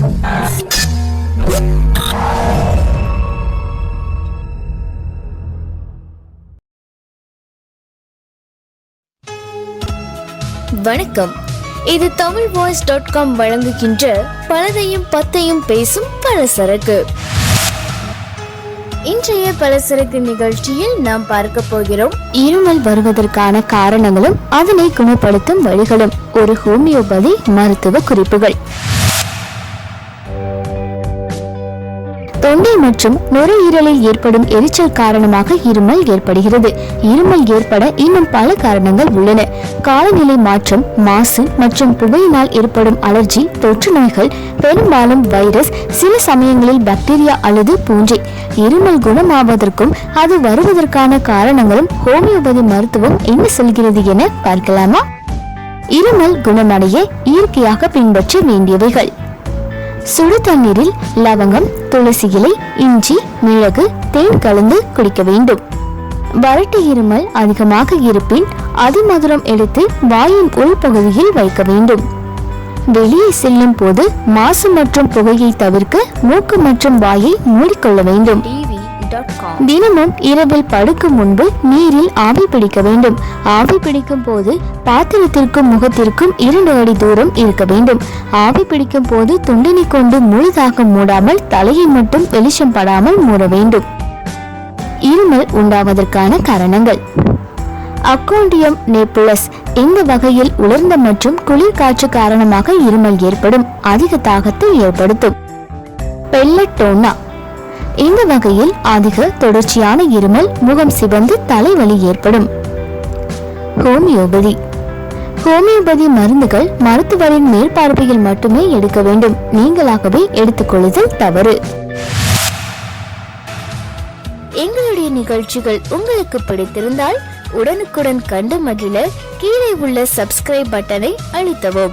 வணக்கம். இது Tamil voice dot com வழங்குகின்ற பலதையும் பத்தையும் பேசும் பலசரக்கு. இன்றைய பலசரக்கு நிகழ்ச்சியில் நாம் பார்க்க போகிறோம் இருமல் வருவதற்கான காரணங்களும் அதனை குணப்படுத்தும் வழிகளும். ஒரு ஹோமியோபதி மருத்துவ குறிப்புகள். தொண்டை மற்றும் நுரையீரலில் ஏற்படும் எரிச்சல் காரணமாக இருமல் ஏற்படுகிறது. இருமல் ஏற்பட இன்னும் பல காரணங்கள் உள்ளன. காலநிலை மாற்றம் மாசு மற்றும் புகையினால் ஏற்படும் அலர்ஜி தொற்று நோய்கள் பெரும்பாலும் வைரஸ் சில சமயங்களில் பாக்டீரியா அல்லது பூஞ்சை. இருமல் குணமாவதற்கும் அது வருவதற்கான காரணங்களும் ஹோமியோபதி மருத்துவம் என்ன சொல்கிறது என பார்க்கலாமா? இருமல் குணமடைய இயற்கையாக பின்பற்ற வேண்டியவைகள். சுடு தண்ணீரில் லவங்கம் துளசி இலை இஞ்சி மிளகு தேன் கலந்து குடிக்க வேண்டும். வறட்டு இருமல் அதிகமாக இருப்பின் அதிமதுரம் எடுத்து வாயின் உள்பகுதியில் வைக்க வேண்டும். வெளியே செல்லும் போது மாசு மற்றும் புகையை தவிர்க்க மூக்கு மற்றும் வாயை மூடிக்கொள்ள வேண்டும். தினமும் இரவில் படுக்கும் முன்பு நீரில் ஆவி பிடிக்க வேண்டும். ஆவி பிடிக்கும் போது பாத்திரத்திற்கும் முகத்திற்கும் இரண்டு அடி தூரம் இருக்க வேண்டும். ஆவி பிடிக்கும் போது துண்டனை கொண்டு முழுதாக மூடாமல் தலையை மட்டும் வெளிச்சம் படாமல் மூட வேண்டும். இருமல் உண்டாவதற்கான காரணங்கள். அக்கோண்டியம் நேப்புலஸ் இந்த வகையில் உலர்ந்த மற்றும் குளிர் காற்று காரணமாக இருமல் ஏற்படும் அதிக தாகத்தை ஏற்படுத்தும். பெல்லட்டோனா இந்த வகையில் அதிக தொடர்ச்சியான இருமல் முகம் சிவந்து தலைவலி ஏற்படும். ஹோமியோபதி. ஹோமியோபதி மருந்துகள் மருத்துவரின் மேற்பார்வையில் மட்டுமே எடுக்க வேண்டும். நீங்களாகவே எடுத்துக்கொள்ளுதல் தவறு. எங்களுடைய நிகழ்ச்சிகள் உங்களுக்கு பிடித்திருந்தால் உடனுக்குடன் கண்டு மகிழ கீழே உள்ள சப்ஸ்கிரைப் பட்டனை அழுத்தவும்.